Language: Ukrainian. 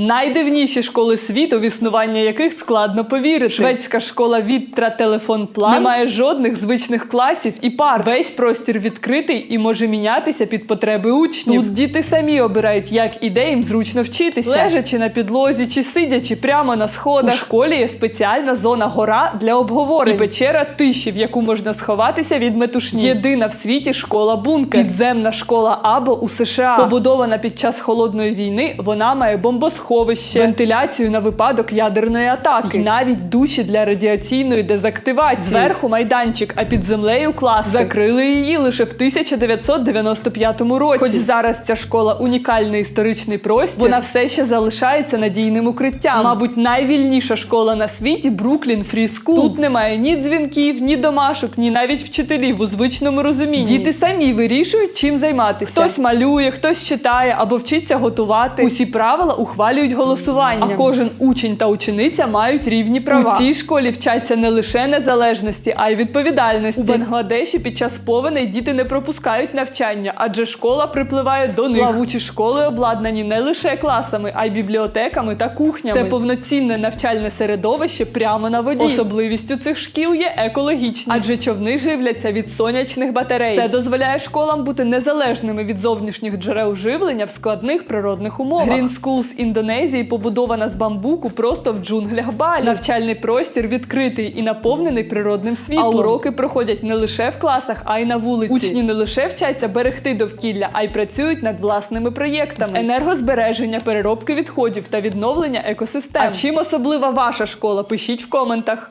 Найдивніші школи світу, в існування яких складно повірити. Шведська школа Віттра Телефон План не має жодних звичних класів і пар. Весь простір відкритий і може мінятися під потреби учнів. Тут діти самі обирають, як і де їм зручно вчитися, лежачи на підлозі чи сидячи прямо на сходах. У школі є спеціальна зона гора для обговорень. І печера тиші, в яку можна сховатися від метушні. Єдина в світі школа бункер. Підземна школа Або у США. Побудована під час холодної війни, вона має бомбосховище, вентиляцію на випадок ядерної атаки, і навіть душі для радіаційної дезактивації. Зверху майданчик, а під землею клас. Закрили її лише в 1995 році. Хоч зараз ця школа унікальний історичний простір, вона все ще залишається надійним укриттям. Мабуть, найвільніша школа на світі Бруклін Фрі Скул. Тут немає ні дзвінків, ні домашок, ні навіть вчителів у звичному розумінні. Діти самі вирішують, чим займатися. Хтось малює, хтось читає або вчиться готувати. Усі правила ухвалюють голосуванням. А кожен учень та учениця мають рівні права. У цій школі вчаться не лише незалежності, а й відповідальності. У Бангладеші під час повеней діти не пропускають навчання, адже школа припливає до них. Плавучі школи обладнані не лише класами, а й бібліотеками та кухнями. Це повноцінне навчальне середовище прямо на воді. Особливістю цих шкіл є екологічність, адже човни живляться від сонячних батарей. Це дозволяє школам бути незалежними від зовнішніх джерел живлення в складних природних умовах. Green Schools Індонезії побудована з бамбуку просто в джунглях Балі. Навчальний простір відкритий і наповнений природним світлом. А уроки проходять не лише в класах, а й на вулиці. Учні не лише вчаться берегти довкілля, а й працюють над власними проєктами. Енергозбереження, переробки відходів та відновлення екосистем. А чим особлива ваша школа? Пишіть в коментах.